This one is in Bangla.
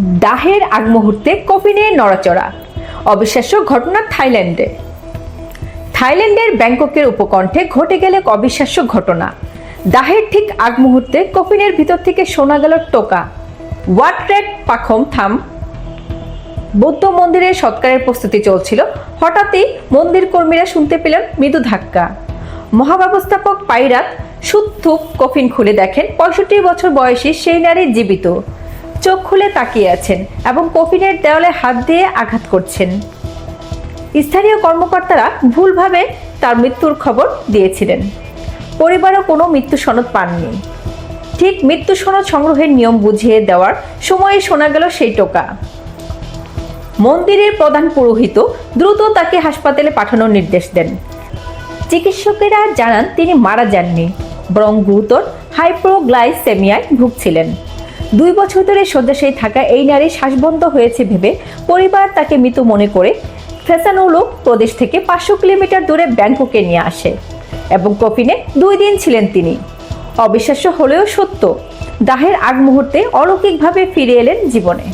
দাহের আগ মুহূর্তে কফিনের নড়াচড়া। অবিশ্বাস্য ঘটনা থাইল্যান্ডে। থাইল্যান্ডের ব্যাংককের উপকণ্ঠে ঘটে গেলে এক অবিশ্বাস্য ঘটনা। দাহের ঠিক আগ মুহূর্তে কফিনের ভিতর থেকে শোনা গেল টোকা। ওয়াট রেড পাখম থাম। বৌদ্ধ মন্দিরের সৎকারের প্রস্তুতি চলছিল। হঠাৎই মন্দির কর্মীরা শুনতে পেলেন মৃদু ধাক্কা। মহাব্যবস্থাপক পাইরাত সুথুপ কফিন খুলে দেখেন, পঁয়ষট্টি বছর বয়সী সেই নারী জীবিত। চোখ খুলে তাকিয়ে আছেন এবং কফিনের দেওয়ালে হাত দিয়ে আঘাত করছেন। স্থানীয় কর্মকর্তারা ভুলভাবে তার মৃত্যুর খবর দিয়েছিলেন। পরিবারও কোনো মৃত্যু সনদ পাননি। ঠিক মৃত্যু সনদ সংগ্রহের নিয়ম বুঝিয়ে দেওয়ার সময়ে শোনা গেল সেই টোকা। মন্দিরের প্রধান পুরোহিত দ্রুত তাকে হাসপাতালে পাঠানোর নির্দেশ দেন। চিকিৎসকেরা জানান তিনি মারা যাননি, বরং গুরুতর হাইপ্রোগ্লাইসেমিয়ায় ভুগছিলেন। দুই বছর ধরে শয্যাশায়ী থাকা এই নারী শ্বাসবন্ধ হয়েছে ভেবে পরিবার তাকে মৃত মনে করে ফেসানোলো প্রদেশ থেকে পাঁচশো কিলোমিটার দূরে ব্যাংককে নিয়ে আসে এবং কফিনে দুই দিন ছিলেন তিনি। অবিশ্বাস্য হলেও সত্য, দাহের আগ মুহূর্তে অলৌকিকভাবে ফিরে এলেন জীবনে।